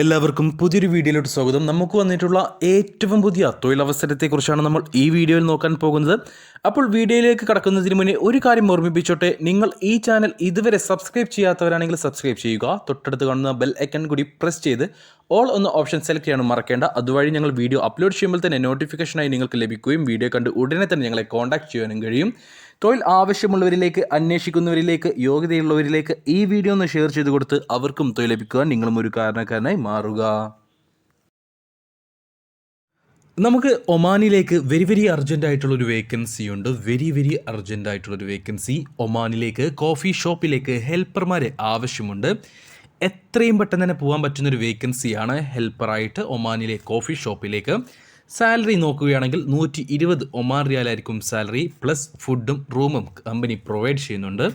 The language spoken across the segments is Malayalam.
എല്ലാവർക്കും പുതിയൊരു വീഡിയോയിലോട്ട് സ്വാഗതം. നമുക്ക് വന്നിട്ടുള്ള ഏറ്റവും പുതിയ തൊഴിലവസരത്തെക്കുറിച്ചാണ് നമ്മൾ ഈ വീഡിയോയിൽ നോക്കാൻ പോകുന്നത്. അപ്പോൾ വീഡിയോയിലേക്ക് കടക്കുന്നതിന് മുന്നേ ഒരു കാര്യം ഓർമ്മിപ്പിച്ചോട്ടെ. നിങ്ങൾ ഈ ചാനൽ ഇതുവരെ സബ്സ്ക്രൈബ് ചെയ്യാത്തവരാണെങ്കിൽ സബ്സ്ക്രൈബ് ചെയ്യുക. തൊട്ടടുത്ത് കാണുന്ന ബെൽ ഐക്കൺ കൂടി പ്രസ് ചെയ്ത് ഓൾ എന്ന ഓപ്ഷൻ സെലക്ട് ചെയ്യാനും മറക്കേണ്ട. അതുവഴി ഞങ്ങൾ വീഡിയോ അപ്ലോഡ് ചെയ്യുമ്പോൾ തന്നെ നോട്ടിഫിക്കേഷനായി നിങ്ങൾക്ക് ലഭിക്കുകയും വീഡിയോ കണ്ട് ഉടനെ തന്നെ ഞങ്ങളെ കോൺടാക്ട് ചെയ്യാനും കഴിയും. തൊഴിൽ ആവശ്യമുള്ളവരിലേക്ക് അന്വേഷിക്കുന്നവരിലേക്ക് യോഗ്യതയുള്ളവരിലേക്ക് ഈ വീഡിയോ ഒന്ന് ഷെയർ ചെയ്ത് കൊടുത്ത് അവർക്കും തൊഴിൽ ലഭിക്കുവാൻ നിങ്ങളും ഒരു കാരണക്കാരനായി മാറുക. നമുക്ക് ഒമാനിലേക്ക് വെരി വെരി അർജന്റ് ആയിട്ടുള്ള ഒരു വേക്കൻസി ഉണ്ട്. വെരി വെരി അർജന്റ് ആയിട്ടുള്ള ഒരു വേക്കൻസി ഒമാനിലേക്ക് കോഫി ഷോപ്പിലേക്ക് ഹെൽപ്പർമാരെ ആവശ്യമുണ്ട്. എത്രയും പെട്ടെന്ന് തന്നെ പോകാൻ പറ്റുന്നൊരു വേക്കൻസിയാണ് ഹെൽപ്പറായിട്ട് ഒമാനിലെ കോഫി ഷോപ്പിലേക്ക് സാലറി നോക്കുകയാണെങ്കിൽ നൂറ്റി ഇരുപത് ഒമാർ റിയാലായിരിക്കും സാലറി പ്ലസ് ഫുഡും റൂമും കമ്പനി പ്രൊവൈഡ് ചെയ്യുന്നുണ്ട്.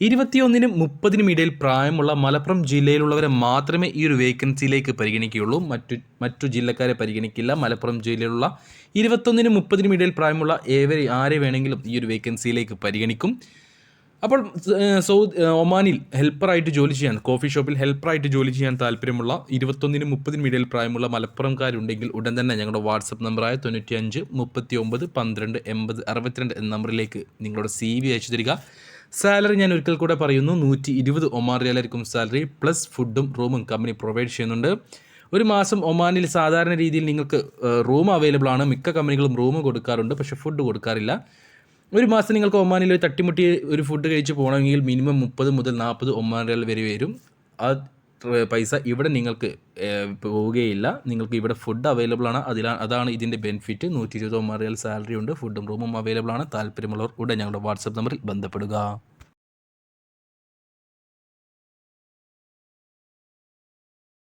ഇരുപത്തിയൊന്നിനും മുപ്പതിനും ഇടയിൽ പ്രായമുള്ള മലപ്പുറം ജില്ലയിലുള്ളവരെ മാത്രമേ ഈ ഒരു വേക്കൻസിയിലേക്ക് പരിഗണിക്കുകയുള്ളൂ. മറ്റു മറ്റു ജില്ലക്കാരെ പരിഗണിക്കില്ല. മലപ്പുറം ജില്ലയിലുള്ള ഇരുപത്തൊന്നിനും മുപ്പതിനും ഇടയിൽ പ്രായമുള്ള ഏവരെ ആരെ വേണമെങ്കിലും ഈ ഒരു വേക്കൻസിയിലേക്ക് പരിഗണിക്കും. അപ്പോൾ സൗദി ഒമാനിൽ ഹെൽപ്പറായിട്ട് ജോലി ചെയ്യാൻ കോഫി ഷോപ്പിൽ ഹെൽപ്പറായിട്ട് ജോലി ചെയ്യാൻ താല്പര്യമുള്ള ഇരുപത്തൊന്നിനും മുപ്പതിനും ഇടയിൽ പ്രായമുള്ള മലപ്പുറംകാരുണ്ടെങ്കിൽ ഉടൻ തന്നെ ഞങ്ങളുടെ വാട്സപ്പ് നമ്പറായ തൊണ്ണൂറ്റി അഞ്ച് മുപ്പത്തി ഒമ്പത് പന്ത്രണ്ട് എൺപത് അറുപത്തിരണ്ട് എന്ന നമ്പറിലേക്ക് നിങ്ങളുടെ സി വി അയച്ചു തരിക. സാലറി ഞാൻ ഒരിക്കൽ കൂടെ പറയുന്നു നൂറ്റി ഇരുപത് ഒമാൻ റിയാലായിരിക്കും സാലറി പ്ലസ് ഫുഡും റൂമും കമ്പനി പ്രൊവൈഡ് ചെയ്യുന്നുണ്ട്. ഒരു മാസം ഒമാനിൽ സാധാരണ രീതിയിൽ നിങ്ങൾക്ക് റൂം അവൈലബിൾ ആണ്. മിക്ക കമ്പനികളും റൂം കൊടുക്കാറുണ്ട് പക്ഷേ ഫുഡ് കൊടുക്കാറില്ല. ഒരു മാസം നിങ്ങൾക്ക് ഒമാനിൽ ഒരു തട്ടിമുട്ടി ഒരു ഫുഡ് കഴിച്ച് പോകണമെങ്കിൽ മിനിമം മുപ്പത് മുതൽ നാൽപ്പത് ഒമാൻ റിയാൽ വരെ വരും. ആ പൈസ ഇവിടെ നിങ്ങൾക്ക് പോവുകയില്ല. നിങ്ങൾക്ക് ഇവിടെ ഫുഡ് അവൈലബിൾ ആണ്. അതിലാണ് അതാണ് ഇതിന്റെ ബെനിഫിറ്റ് നൂറ്റി ഇരുപത് ഒമാൻ റിയാൽ സാലറി ഉണ്ട് ഫുഡും റൂമും അവൈലബിൾ ആണ്. താല്പര്യമുള്ളവർ ഉടൻ ഞങ്ങളുടെ വാട്സപ്പ് നമ്പറിൽ ബന്ധപ്പെടുക.